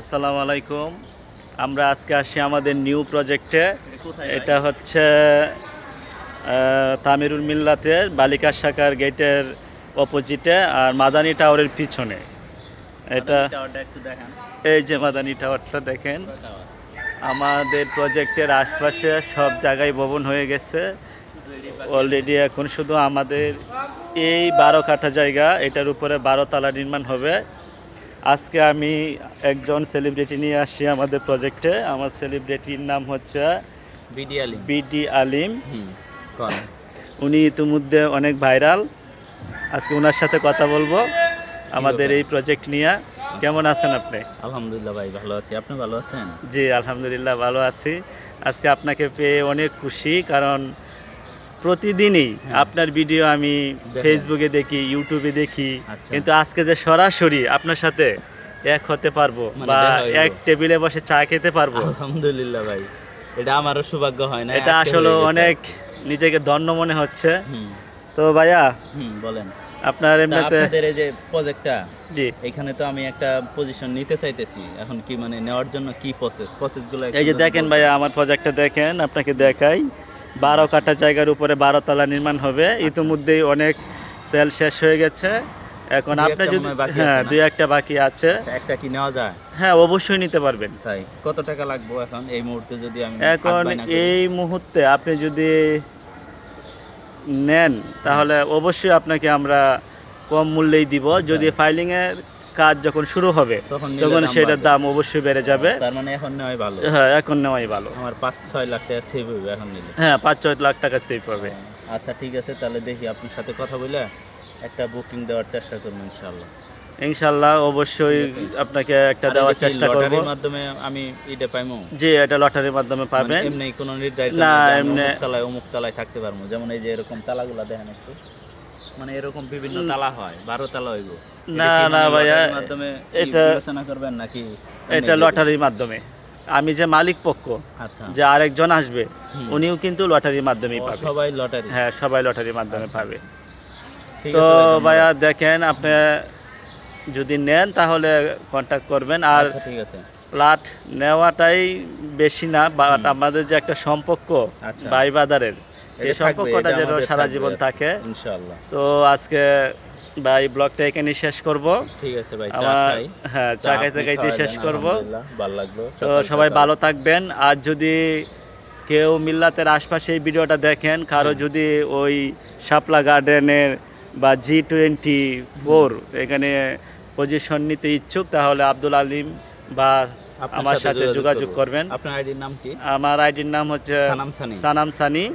আসসালামু আলাইকুম। আমরা আজকে আসি আমাদের নিউ প্রজেক্টে। এটা হচ্ছে তামিরুল মিল্লাতের বালিকা শাখার গেটের অপোজিটে আর মাদানি টাওয়ারের পিছনে। এটা এই যে মাদানি টাওয়ারটা দেখেন। আমাদের প্রজেক্টের আশপাশে সব জায়গায় ভবন হয়ে গেছে। অলরেডি এখন শুধু আমাদের এই বারো কাঠা জায়গা এটার উপরে বারো তালা নির্মাণ হবে। আজকে আমি একজন সেলিব্রিটি নিয়ে আসি আমাদের প্রজেক্টে আমার সেলিব্রিটির নাম হচ্ছে বিডি আলিম। হুম আলিম উনি ইতিমধ্যে অনেক ভাইরাল আজকে ওনার সাথে কথা বলব আমাদের এই প্রজেক্ট নিয়ে। কেমন আছেন আপনি? আলহামদুলিল্লাহ ভাই ভালো আছি। আপনি ভালো আছেন? জি আলহামদুলিল্লাহ ভালো আছি। আজকে আপনাকে পেয়ে অনেক খুশি কারণ প্রতিদিনই আপনার ভিডিও আমি ফেসবুকে দেখি ইউটিউবে দেখি। আচ্ছা। কিন্তু আজকে যে সরাসরি আপনার সাথে এক হতে পারব মানে বা এক টেবিলে বসে চা খেতে পারব। আলহামদুলিল্লাহ ভাই। এটা আমারও সৌভাগ্য হয় না এটা আসলে অনেক নিজেকে ধন্য মনে হচ্ছে। তো ভাইয়া হুম বলেন। আপনার এমনিতে আপনাদের এই যে প্রজেক্টটা জি। এখানে তো আমি একটা পজিশন নিতে চাইতেছি। এখন কি মানে নেওয়ার জন্য কি প্রসেস প্রসেসগুলো এই যে দেখেন ভাইয়া আমার প্রজেক্টটা দেখেন আপনাকে দেখাই। বারো কাঠা জায়গার উপরে বারো তলা নির্মাণ হবে। ইতিমধ্যেই অনেক সেল শেষ হয়ে গেছে। এখন আপনি যদি হয় দুই একটা বাকি আছে। একটা কি নেওয়া যায়? হ্যাঁ অবশ্যই নিতে পারবেন। তাই কত টাকা লাগবে এখন এই মুহূর্তে যদি আমি এখন এই মুহূর্তে আপনি যদি নেন তাহলে অবশ্যই আপনাকে আমরা কম মূল্যেই দিব। যদি ফাইলিং এর কাজ যখন শুরু হবে তখন সেটার দাম অবশ্যই বেড়ে যাবে। তার মানে এখন নেওয়াই ভালো। হ্যাঁ এখন নেওয়াই ভালো। আমার পাঁচ ছয় লাখ টাকা সেভ হবে এখন নিলে। হ্যাঁ পাঁচ ছয় লাখ টাকা সেভ হবে। আচ্ছা ঠিক আছে তাহলে দেখি আপনার সাথে কথা বলে একটা বুকিং দেওয়ার চেষ্টা করব ইনশাল্লাহ ইনশাল্লাহ অবশ্যই আপনাকে একটা দেওয়ার চেষ্টা করব। লটারির মাধ্যমে আমি এটা পাইমো। জি এটা লটারির মাধ্যমে পাবেন। মানে এমনি কোনো নির্ধারিত না, এমনি তালায় অমুক তালায় থাকতে পারব। যেমন এই যে এরকম তালাগুলা দেখেন একটু। মানে এরকম বিভিন্ন তালা হয় বারো তালা হইব। না, না ভাইয়া, এটা- বিবেচনা করবেন নাকি এটা লটারির মাধ্যমে। আমি যে মালিক পক্ষ আচ্ছা। যে আরেকজন আসবে উনিও কিন্তু লটারির মাধ্যমেই পাবে। সবাই লটারি হ্যাঁ সবাই লটারির মাধ্যমে পাবে। তো। ভাইয়া দেখেন আপনি যদি নেন তাহলে কন্ট্যাক্ট করবেন। আর আচ্ছা, ঠিক আছে। প্লাট নেওয়াটাই বেশি না বাট আমাদের যে একটা সম্পর্ক আচ্ছা। ভাই বাদারের সেই সম্পর্কটা যেন সারা জীবন থাকে। ইনশাআল্লাহ। তো আজকে ভাই ব্লগটা এখানেই শেষ করব। ঠিক আছে ভাই আমার হ্যাঁ চা খাইতে খাইতে শেষ করব। ভালো লাগল। তো সবাই ভালো থাকবেন। আর যদি কেউ মিল্লাতের আশপাশে এই ভিডিওটা দেখেন কারও যদি ওই শাপলা গার্ডেনের বা জি টোয়েন্টি ফোর এখানে পজিশন নিতে ইচ্ছুক তাহলে আব্দুল আলিম বা আমার সাথে যোগাযোগ করবেন। আপনার আইডির নাম কি? আমার আইডির নাম হচ্ছে সানাম সানি। সানাম সানি। আহ,